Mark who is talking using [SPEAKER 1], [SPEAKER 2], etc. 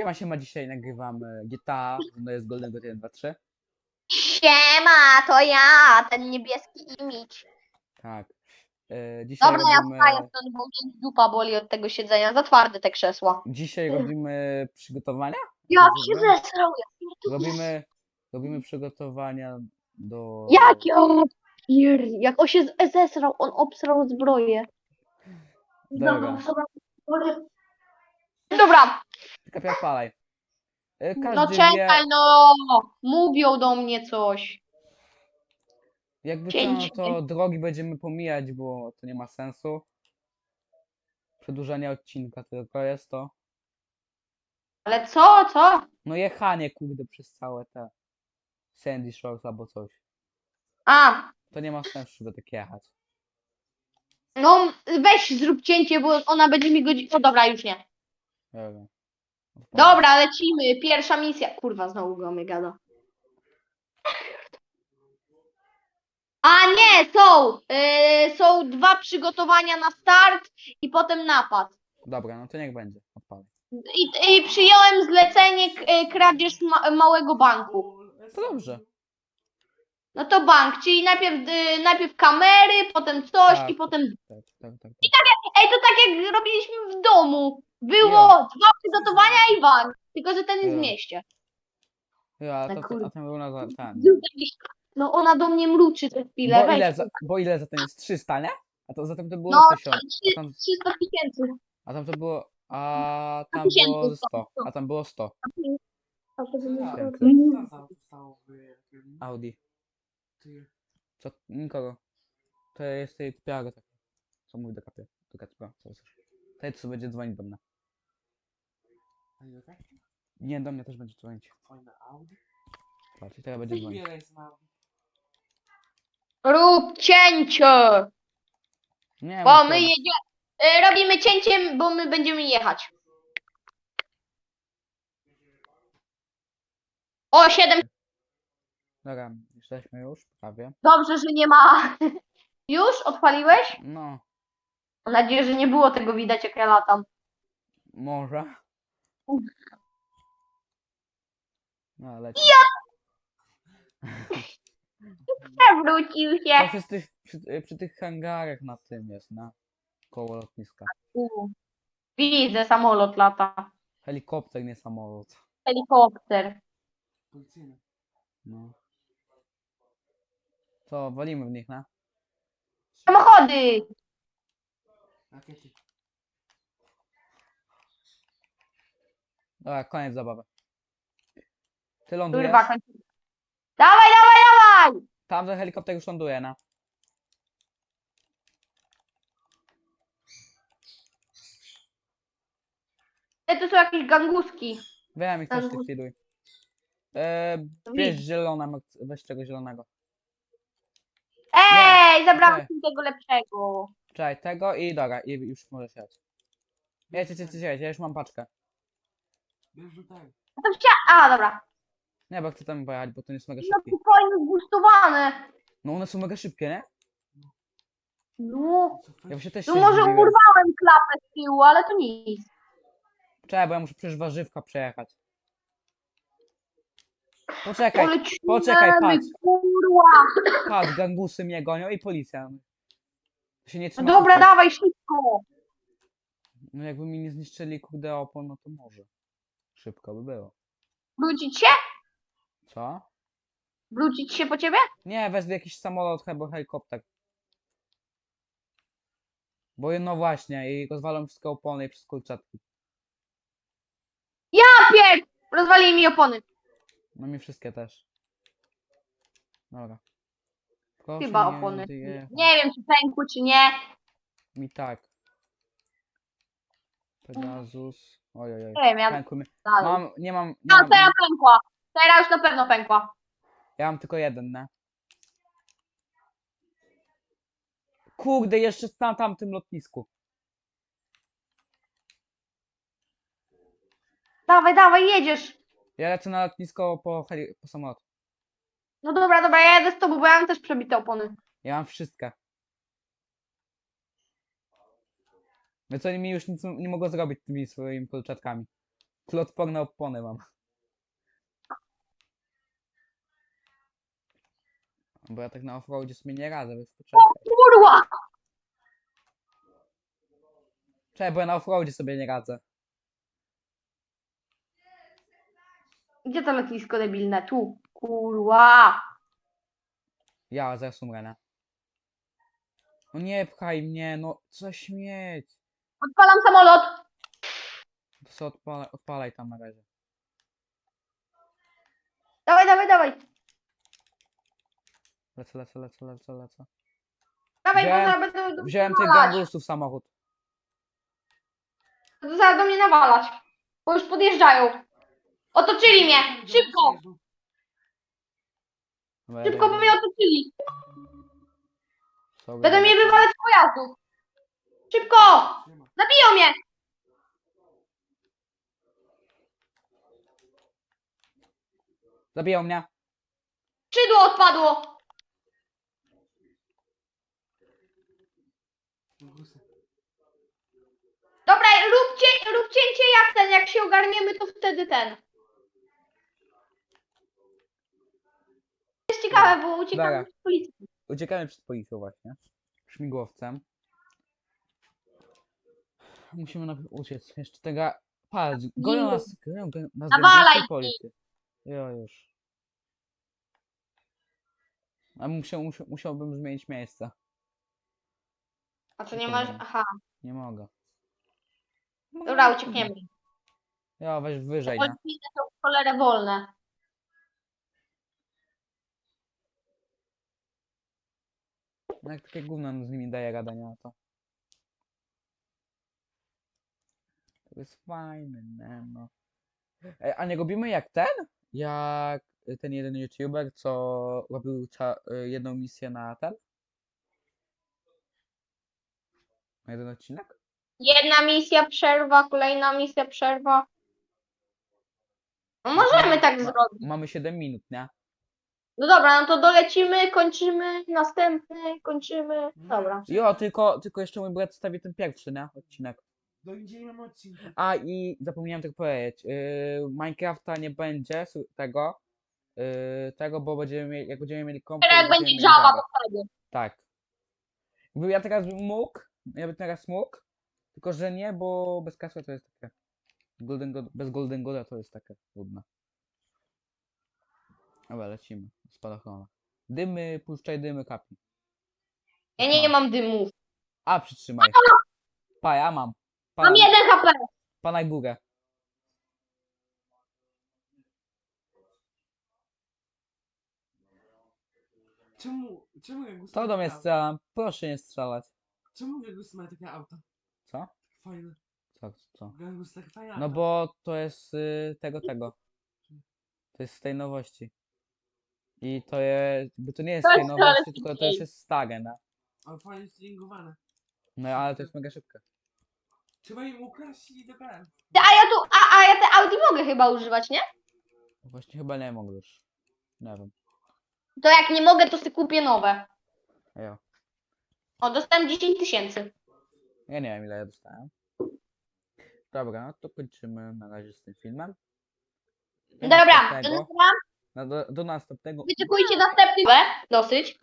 [SPEAKER 1] Siema, siema, dzisiaj nagrywamy GTA, no jest Golden God 1, 2, 3.
[SPEAKER 2] Siema, to ja, ten niebieski imidż.
[SPEAKER 1] Tak. E, dzisiaj
[SPEAKER 2] Dobra, ja
[SPEAKER 1] robimy,
[SPEAKER 2] wstaję stąd, bo mnie dupa boli od tego siedzenia. Za twarde te krzesła.
[SPEAKER 1] dzisiaj robimy przygotowania?
[SPEAKER 2] Ja się
[SPEAKER 1] dobra.
[SPEAKER 2] zesrał, ja pierdolę.
[SPEAKER 1] Robimy, robimy przygotowania do...
[SPEAKER 2] Jak ja pier... Jak on się z- zesrał, on obsrał zbroję.
[SPEAKER 1] Dobra,
[SPEAKER 2] Dobra,
[SPEAKER 1] tylko odpalaj. E, Każdy
[SPEAKER 2] no
[SPEAKER 1] wie,
[SPEAKER 2] czekaj, no. Mówią do mnie coś.
[SPEAKER 1] jakby co, no
[SPEAKER 2] cięcie.
[SPEAKER 1] to drogi będziemy pomijać, bo to nie ma sensu. Przedłużanie odcinka tylko jest to.
[SPEAKER 2] Ale co, co?
[SPEAKER 1] No jechanie, kurde, przez całe te Sandy Shores albo coś.
[SPEAKER 2] A,
[SPEAKER 1] To nie ma sensu, żeby tak jechać.
[SPEAKER 2] no weź zrób cięcie, bo ona będzie mi godzić. O dobra, już nie.
[SPEAKER 1] Dobra.
[SPEAKER 2] Dobra, lecimy. Pierwsza misja. Kurwa, znowu go mnie gada. A nie, są! Yy, są dwa przygotowania na start i potem napad.
[SPEAKER 1] Dobra, no to niech będzie. Odpalaj.
[SPEAKER 2] I, i przyjąłem zlecenie k- y, kradzież ma, małego banku.
[SPEAKER 1] To dobrze.
[SPEAKER 2] No to bank, czyli najpierw, y, najpierw kamery, potem coś
[SPEAKER 1] Tak.
[SPEAKER 2] i potem...
[SPEAKER 1] Tak, tak, tak. tak.
[SPEAKER 2] Ej, to tak jak robiliśmy w domu. Było dwa przygotowania i bank. Tylko, że ten jest w mieście.
[SPEAKER 1] Ja, a, to,
[SPEAKER 2] kurde.
[SPEAKER 1] a ten był na za ten.
[SPEAKER 2] No ona do mnie mruczy co chwilę.
[SPEAKER 1] Bo
[SPEAKER 2] weź.
[SPEAKER 1] ile, za, bo ile za ten jest 300, nie? A to zatem to było
[SPEAKER 2] No,
[SPEAKER 1] 1000.
[SPEAKER 2] trzy-
[SPEAKER 1] A tam,
[SPEAKER 2] 300 tysięcy.
[SPEAKER 1] a tam to było. A tam było
[SPEAKER 2] sto,
[SPEAKER 1] 100. A tam było 100. Audi. Co? Nikogo. To jest tej piago takie. Co mówi do kapie? Do kapie. Co chcesz? Tej co będzie dzwonić do mnie. Nie, do mnie też będzie dzwonić. Patrz, i teraz będzie dzwonić.
[SPEAKER 2] Rób cięcie!
[SPEAKER 1] Nie,
[SPEAKER 2] Bo my
[SPEAKER 1] to.
[SPEAKER 2] jedziemy. Robimy cięcie, bo my będziemy jechać. O, 7.
[SPEAKER 1] Dobra, jesteśmy już, prawie.
[SPEAKER 2] Dobrze, że nie ma. Już? Odpaliłeś?
[SPEAKER 1] No,
[SPEAKER 2] Mam nadzieję, że nie było tego widać, jak ja latam.
[SPEAKER 1] może. No, leci.
[SPEAKER 2] Przewrócił
[SPEAKER 1] To
[SPEAKER 2] się.
[SPEAKER 1] przy tych, przy, przy tych hangarach na tym jest, na koło lotniska.
[SPEAKER 2] U. Widzę, samolot lata.
[SPEAKER 1] Helikopter, nie samolot.
[SPEAKER 2] Helikopter.
[SPEAKER 1] No. Co, walimy w nich, na?
[SPEAKER 2] Samochody!
[SPEAKER 1] Dobra, koniec zabawy. Ty lądujesz?
[SPEAKER 2] Kurwa, kończy. Dawaj, dawaj, dawaj!
[SPEAKER 1] Tam ten helikopter już ląduje, na.
[SPEAKER 2] Ej, to są jakieś ganguski.
[SPEAKER 1] Wiem, ich też likwiduj. E, bierz zielona, weź tego zielonego.
[SPEAKER 2] Ej, zabrałem mi tego lepszego.
[SPEAKER 1] Czekaj, tego i dobra, i już możesz jechać. Jedź, jedź, jedź, jedź, ja już mam paczkę.
[SPEAKER 2] A to wcia... A, dobra.
[SPEAKER 1] Nie, bo chcę tam pojechać, bo to nie są mega
[SPEAKER 2] No
[SPEAKER 1] szybkie.
[SPEAKER 2] to fajnie zbustowane.
[SPEAKER 1] No one są mega szybkie, nie?
[SPEAKER 2] No,
[SPEAKER 1] Ja się też
[SPEAKER 2] no
[SPEAKER 1] się
[SPEAKER 2] może
[SPEAKER 1] zdziwiłem.
[SPEAKER 2] urwałem klapę z tyłu, ale to nic.
[SPEAKER 1] Czekaj, bo ja muszę przecież warzywka przejechać. Poczekaj,
[SPEAKER 2] Ale
[SPEAKER 1] poczekaj,
[SPEAKER 2] ciulemy,
[SPEAKER 1] patrz.
[SPEAKER 2] Kurwa.
[SPEAKER 1] patrz, gangusy mnie gonią i policja. To się nie
[SPEAKER 2] No
[SPEAKER 1] trzyma
[SPEAKER 2] dobra,
[SPEAKER 1] kupy.
[SPEAKER 2] dawaj szybko.
[SPEAKER 1] No jakby mi nie zniszczyli kurde opon, no to może. Szybko by było.
[SPEAKER 2] Wrócić się?
[SPEAKER 1] Co?
[SPEAKER 2] Wrócić się po ciebie?
[SPEAKER 1] Nie, wezmę jakiś samolot albo helikopter. Bo no właśnie, i rozwalam wszystkie opony i wszystkie kurczatki.
[SPEAKER 2] Papier! Rozwalili mi opony.
[SPEAKER 1] No mi wszystkie też. Dobra. Proszę
[SPEAKER 2] Chyba opony.
[SPEAKER 1] odjechać.
[SPEAKER 2] Nie wiem, czy pękły, czy nie.
[SPEAKER 1] Mi tak. Pegasus. Oj, oj, oj.
[SPEAKER 2] Nie wiem, ja
[SPEAKER 1] Pękły mi.
[SPEAKER 2] dalej.
[SPEAKER 1] Mam, nie mam, nie mam,
[SPEAKER 2] teraz pękła. Teraz już na pewno pękła.
[SPEAKER 1] ja mam tylko jeden, ne? Kurde, jeszcze na tamtym lotnisku.
[SPEAKER 2] Dawaj, dawaj, jedziesz.
[SPEAKER 1] Ja lecę na lotnisko po, heli- po samolot.
[SPEAKER 2] No dobra, dobra, ja jadę z tobą, bo ja mam też przebite opony.
[SPEAKER 1] Ja mam wszystkie. Więc oni mi już nic nie mogą zrobić tymi swoimi kolczatkami. Kulotporne opony mam. Bo ja tak na offroadzie sobie nie radzę, więc poczekaj.
[SPEAKER 2] Kurwa!
[SPEAKER 1] Czekaj, bo ja na offroadzie sobie nie radzę.
[SPEAKER 2] Gdzie to lotnisko debilne? Tu. Kurwa!
[SPEAKER 1] Ja zaraz umrę, nie? No nie pchaj mnie, no co śmieć.
[SPEAKER 2] Odpalam samolot!
[SPEAKER 1] To sobie odpalaj, odpalaj tam na razie.
[SPEAKER 2] Dawaj, dawaj, dawaj!
[SPEAKER 1] Lecę, lecę, lecę, lecę, lecę.
[SPEAKER 2] Dawaj, bo
[SPEAKER 1] Wziąłem-
[SPEAKER 2] zaraz będą
[SPEAKER 1] Wziąłem tych gangustów samochód.
[SPEAKER 2] To zaraz do mnie nawalać. Bo już podjeżdżają. Otoczyli mnie! Szybko!
[SPEAKER 1] Dobra,
[SPEAKER 2] Szybko, bo mnie otoczyli!
[SPEAKER 1] sorry,
[SPEAKER 2] Będą mnie wywalać z pojazdu! Szybko! Zabiją mnie!
[SPEAKER 1] Zabiją mnie.
[SPEAKER 2] Skrzydło odpadło! Dobra, rób, cie, rób cięcie jak ten, jak się ogarniemy, to wtedy ten. To jest ciekawe, bo uciekamy
[SPEAKER 1] Dobra.
[SPEAKER 2] z policji.
[SPEAKER 1] Uciekamy przed policją właśnie. Śmigłowcem. Musimy najpierw uciec. Jeszcze tego... Patrz, gonią nas, gonią, gonią nas
[SPEAKER 2] Nawalaj
[SPEAKER 1] policje. Jo, już. A musiał, musiał, musiałbym zmienić miejsce.
[SPEAKER 2] A to nie masz... Aha,
[SPEAKER 1] Nie mogę.
[SPEAKER 2] dobra, uciekniemy.
[SPEAKER 1] Ja weź wyżej, nie?
[SPEAKER 2] Policyjne są w cholerę wolne.
[SPEAKER 1] No jak takie gówno z nimi daje rada, nie? To. Jest fajne, nie no. Ej, a nie robimy jak ten? Jak ten jeden youtuber, co robił y, jedną misję na ten? Na jeden odcinek?
[SPEAKER 2] Jedna misja przerwa, kolejna misja przerwa. No możemy tak zrobić.
[SPEAKER 1] Mamy 7 minut, nie?
[SPEAKER 2] No dobra, no to dolecimy, kończymy, następny, kończymy. Dobra.
[SPEAKER 1] Jo, tylko, tylko jeszcze mój brat stawi ten pierwszy, nie? Odcinek.
[SPEAKER 3] Do indziej mam odcinka.
[SPEAKER 1] A i zapomniałem tylko powiedzieć, yy, Minecrafta nie będzie su- tego, yy, tego, bo będziemy mieli, jak będziemy mieli komputer,
[SPEAKER 2] Teraz będzie Java, to wtedy.
[SPEAKER 1] Tak. Jakby ja teraz bym mógł, ja bym teraz mógł, tylko że nie, bo bez kasy to jest takie. Golden God, bez Golden Goda to jest takie trudne. Dobra, lecimy. Spadochrona. Dymy, puszczaj dymy, kapi.
[SPEAKER 2] Ja nie, nie mam dymów.
[SPEAKER 1] A, przytrzymaj. Pa, ja mam.
[SPEAKER 2] Mam jeden HP.
[SPEAKER 1] pana górę.
[SPEAKER 3] Czemu, czemu Gangus
[SPEAKER 1] To do mnie strzelam. Proszę nie strzelać.
[SPEAKER 3] Czemu Gangus ma takie auto?
[SPEAKER 1] Co?
[SPEAKER 3] Fajne.
[SPEAKER 1] Co, co?
[SPEAKER 3] Gangus tak fajne
[SPEAKER 1] No
[SPEAKER 3] auto.
[SPEAKER 1] bo to jest y, tego, tego. To jest z tej nowości. I to jest, bo to nie jest
[SPEAKER 2] To
[SPEAKER 1] z tej
[SPEAKER 2] jest
[SPEAKER 1] nowości, tylko to już jest stare, no.
[SPEAKER 3] Ale fajnie stringowane.
[SPEAKER 1] No ale to jest mega szybkie.
[SPEAKER 3] Trzeba im ukraść i dogadać.
[SPEAKER 2] Ty, A ja tu, a, a ja te Audi mogę chyba używać, nie?
[SPEAKER 1] Właśnie chyba nie mogę już. Nie wiem.
[SPEAKER 2] To jak nie mogę, to sobie kupię nowe.
[SPEAKER 1] Jo.
[SPEAKER 2] O, dostałem 10 tysięcy.
[SPEAKER 1] Ja nie wiem ile ja dostałem. Dobra, no to kończymy na razie z tym filmem. Do
[SPEAKER 2] Dobra, do,
[SPEAKER 1] następnego. No, do, do następnego.
[SPEAKER 2] wyczekujcie następny. Dosyć.